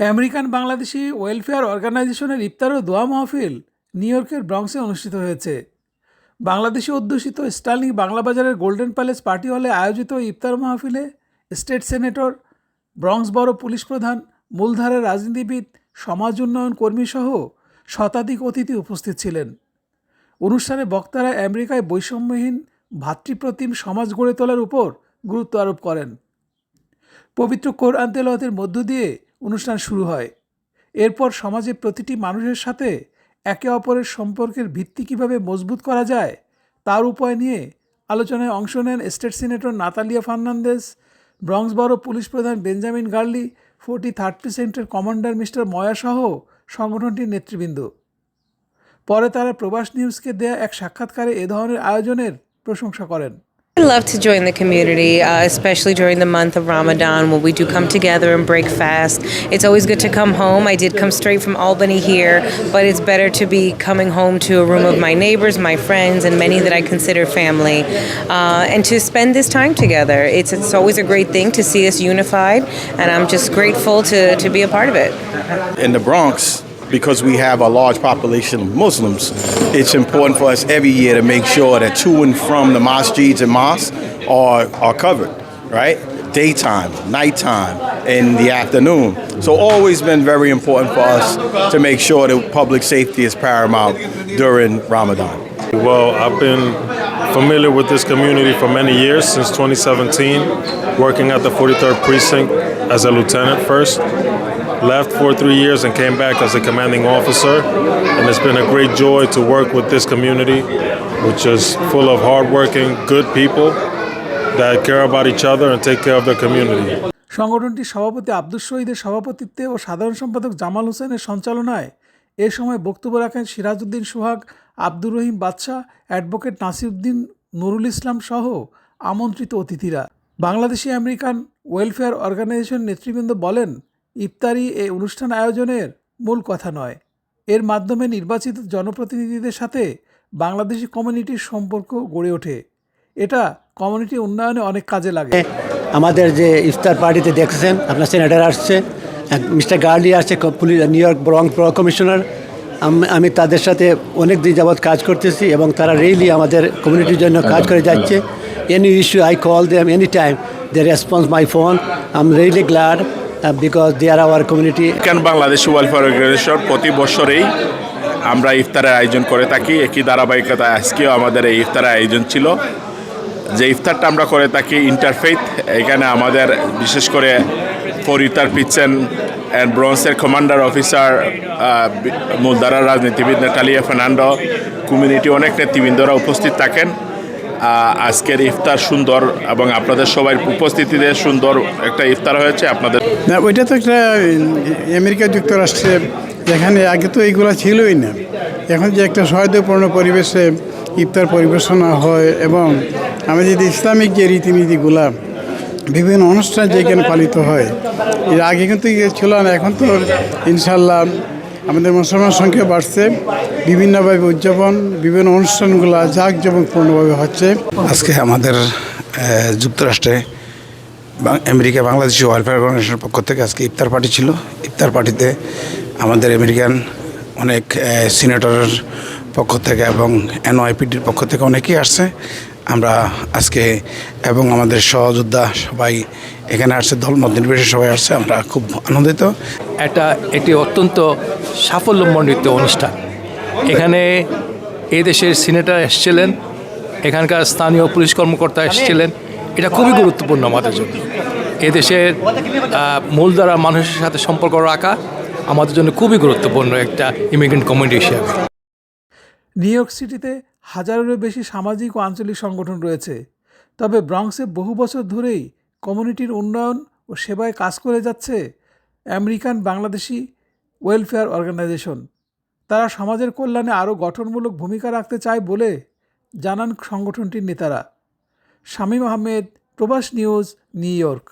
American Bangladeshi welfare অর্গানাইজেশনের ইফতার ও দোয়া মাহফিল নিউ ইয়র্কের ব্রঙ্কসে অনুষ্ঠিত হয়েছে। বাংলাদেশি অধ্যুষিত স্টার্লিং বাংলা বাজারের গোল্ডেন প্যালেস পার্টি হলে আয়োজিত ইফতার মাহফিলে স্টেট সেনেটর ব্রঙ্কস বড় পুলিশ প্রধান, মূলধারার রাজনীতিবিদ, সমাজ উন্নয়ন কর্মীসহ শতাধিক অতিথি উপস্থিত ছিলেন। অনুষ্ঠানে বক্তারা আমেরিকায় বৈষম্যহীন, ভাতৃপ্রতিম সমাজ গড়ে তোলার উপর গুরুত্ব আরোপ করেন। পবিত্র কোরআন তেলাওয়াতের মধ্য দিয়ে অনুষ্ঠান শুরু হয়। এরপর সমাজে প্রতিটি মানুষের সাথে একে অপরের সম্পর্কের ভিত্তি কীভাবে মজবুত করা যায়, তার উপায় নিয়ে আলোচনায় অংশ নেন state senator Natalia Fernandez Bronx বড় পুলিশ প্রধান বেঞ্জামিন গার্লি, ফোর্টি থার্ড সেন্টের কমান্ডার মিস্টার ময়া সহ সংগঠনটির নেতৃবৃন্দ। পরে তারা প্রবাস নিউজকে দেয়া এক সাক্ষাৎকারে এ ধরনের আয়োজনের প্রশংসা করেন। I love to join the community, uh, especially during the month of Ramadan when we do come together and break fast. It's always good to come home. I did come straight from Albany here, but it's better to be coming home to a room of my neighbors, my friends, and many that I consider family, uh, and to spend this time together. It's, it's always a great thing to see us unified, and I'm just grateful to, to be a part of it. in the Bronx, because we have a large population of Muslims, it's important for us every year to make sure that to and from the masjids and mosques are, are covered, right? Daytime, nighttime, in the afternoon. So always been very important for us to make sure that public safety is paramount during Ramadan. Well, I've been familiar with this community for many years, since 2017, working at the 43rd Precinct as a lieutenant first. Left for three years and came back as a commanding officer. And it's been a great joy to work with this community, which is full of hardworking, good people that care about each other and take care of their community. সংগঠনটির সভাপতি আব্দুল শহীদের সভাপতিত্বে ও সাধারণ সম্পাদক জামাল হোসেনের সঞ্চালনায় এ সময় বক্তব্য রাখেন সিরাজউদ্দিন সোহাগ আব্দুর রহিম বাদশাহ অ্যাডভোকেট নাসিরউদ্দিন নুরুল ইসলাম সহ আমন্ত্রিত অতিথিরা বাংলাদেশি আমেরিকান ওয়েলফেয়ার অর্গানাইজেশন নেতৃবৃন্দ বলেন ইফতারি এই অনুষ্ঠান আয়োজনের মূল কথা নয়। এর মাধ্যমে নির্বাচিত জনপ্রতিনিধিদের সাথে বাংলাদেশি কমিউনিটির সম্পর্ক গড়ে ওঠে। এটা কমিউনিটি উন্নয়নে অনেক কাজে লাগে। আমাদের যে ইফতার পার্টিতে দেখছেন, আপনার সেনেটার আসছে মিস্টার গার্লি আসছে পুলিশ, নিউ ইয়র্ক ব্রং ব্রং কমিশনার। আমি তাদের সাথে অনেক দিন যাবৎ কাজ করতেছি এবং তারা রেইলি আমাদের কমিউনিটির জন্য কাজ করে যাচ্ছে। Any issue I call them any time they response my phone I am really glad because they are our community American Bangladesh welfare organisation প্রতি বছরেই আমরা ইফতারের আয়োজন করে থাকি? একই ধারাবাহিকতা আজকেও আমাদের এই ইফতারের আয়োজন ছিল। যে ইফতারটা আমরা করে থাকি ইন্টারফেথ এখানে আমাদের বিশেষ করে ফরিতার পিচ্ছেন অ্যান্ড ব্রন্সের কমান্ডার অফিসার মুলদারার রাজনীতিবিদ নেটালিয়া ফার্নান্ডো কমিউনিটি অনেক নেতৃবৃন্দরা উপস্থিত থাকেন। আজকের ইফতার সুন্দর এবং আপনাদের সবাই উপস্থিতিতে সুন্দর একটা ইফতার হয়েছে, আপনাদের না, ওইটা তো একটা আমেরিকা যুক্তরাষ্ট্রে এখানে আগে তো এইগুলো ছিলই না। এখন যে একটা সহৃদয়পূর্ণ পরিবেশে ইফতার পরিবেশনা হয় এবং আমাদের যে ইসলামিক যে রীতিনীতিগুলা, বিভিন্ন অনুষ্ঠান যেখানে পালিত হয়, এর আগে কিন্তু ছিল না, এখন তো ইনশাল্লাহ আমাদের মুসলমান সংখ্যা বাড়ছে, বিভিন্নভাবে উদযাপন, বিভিন্ন অনুষ্ঠানগুলো জাঁকজমকপূর্ণভাবে হচ্ছে। আজকে আমাদের যুক্তরাষ্ট্রে আমেরিকা বাংলাদেশি ওয়েলফেয়ার অর্গানাইজেশনের পক্ষ থেকে আজকে ইফতার পার্টি ছিল। ইফতার পার্টিতে আমাদের আমেরিকান অনেক সিনেটরের পক্ষ থেকে এবং এনওয়াইপিডির পক্ষ থেকে অনেকেই আসছে। আমরা আজকে এবং আমাদের সহযোদ্ধা সবাই এখানে আসছে দলমত নির্বিশেষে সবাই আসছে আমরা খুব আনন্দিত। এটা এটি অত্যন্ত সাফল্যমণ্ডিত অনুষ্ঠান। এখানে এই দেশের সিনেটার এসেছিলেন এখানকার স্থানীয় পুলিশ কর্মকর্তা এসেছিলেন। এটা খুবই গুরুত্বপূর্ণ আমাদের জন্য। এদেশের মূলধারা মানুষের সাথে সম্পর্ক রাখা আমাদের জন্য খুবই গুরুত্বপূর্ণ একটা ইমিগ্রেন্ট কমিউনিটি হিসেবে। নিউ ইয়র্ক সিটিতে হাজারেরও বেশি সামাজিক ও আঞ্চলিক সংগঠন রয়েছে। তবে ব্রঙ্কসে বহু বছর ধরেই কমিউনিটির উন্নয়ন ও সেবায় কাজ করে যাচ্ছে আমেরিকান বাংলাদেশি ওয়েলফেয়ার অর্গানাইজেশন। তারা সমাজের কল্যাণে আরও গঠনমূলক ভূমিকা রাখতে চায় বলে জানান সংগঠনটির নেতারা। শামীম আহমেদ, প্রবাস নিউজ, নিউ ইয়র্ক।